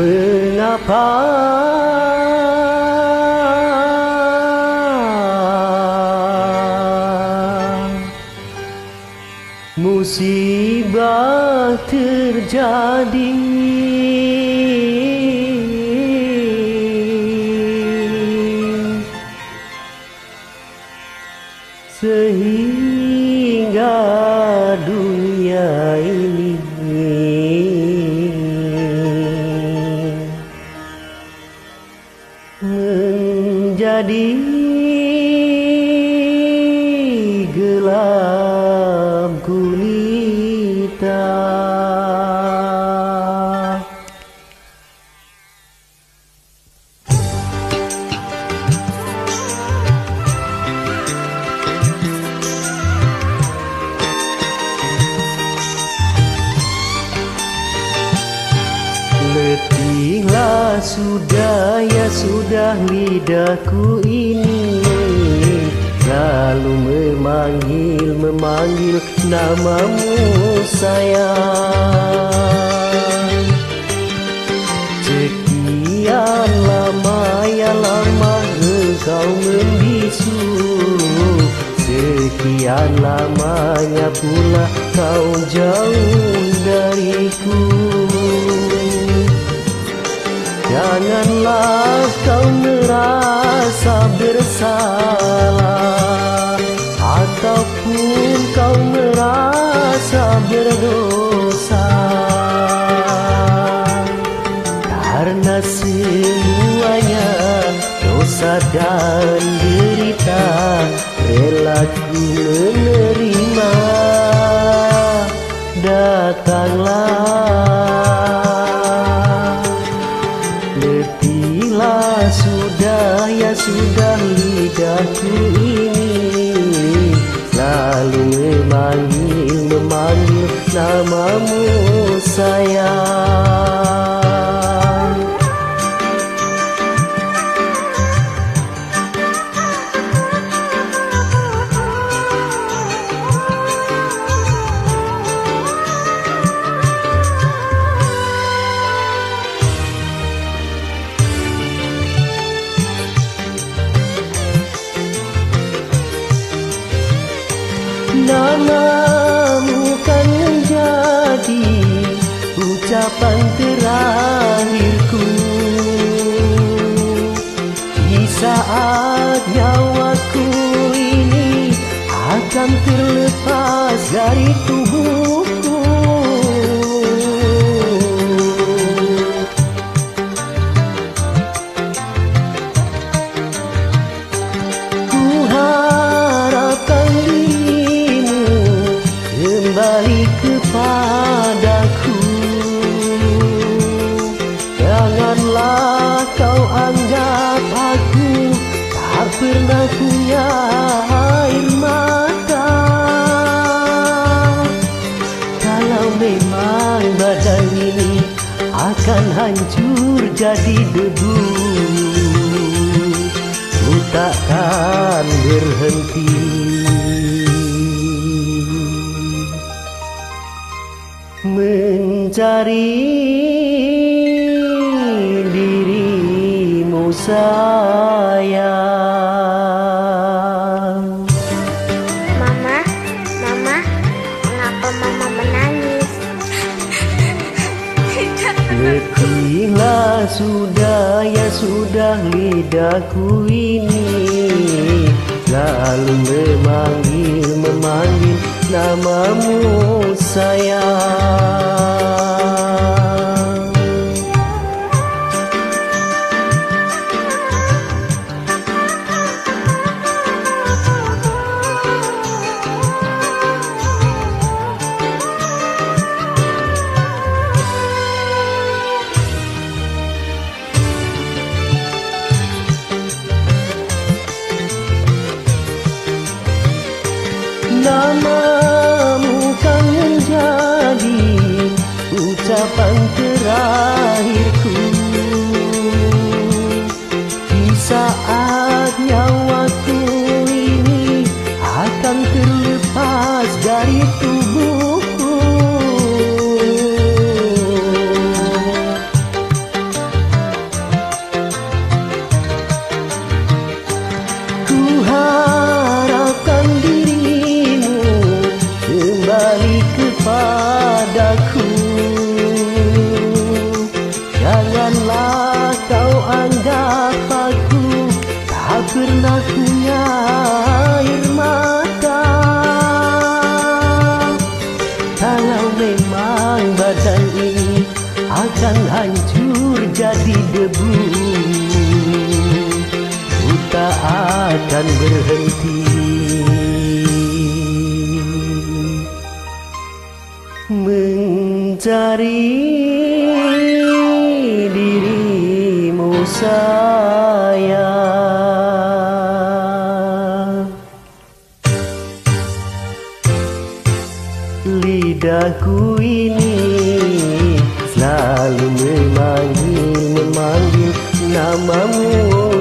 Mengapa? Musibah terjadi menjadi sudah ya sudah lidahku ini. Lalu memanggil memanggil namamu sayang. Sekian lama ya lama engkau membisu. Sekian lamanya pula kau jauh dariku Janganlah kau merasa bersalah Ataupun kau merasa berdosa. Karena semuanya dosa dan derita Rela ku menerima. Datanglah lidahku ini Lalu memanggil memanggil namamu sayang Namamu kan menjadi ucapan terakhirku. Di saat nyawaku ini akan terlepas dari tubuhku pernah punya air mata. Kalau memang badan ini akan hancur jadi debu Ku takkan berhenti. Mencari dirimu sayang Letihlah sudah ya sudah lidahku ini. Lalu memanggil memanggil namamu sayang Namamu padaku Janganlah kau anggap aku Tak pernah punya air mata. Kalau memang badan ini Akan hancur jadi debu Ku tak akan berhenti. Mencari dirimu sayang. Lidahku ini selalu memanggil, memanggil namamu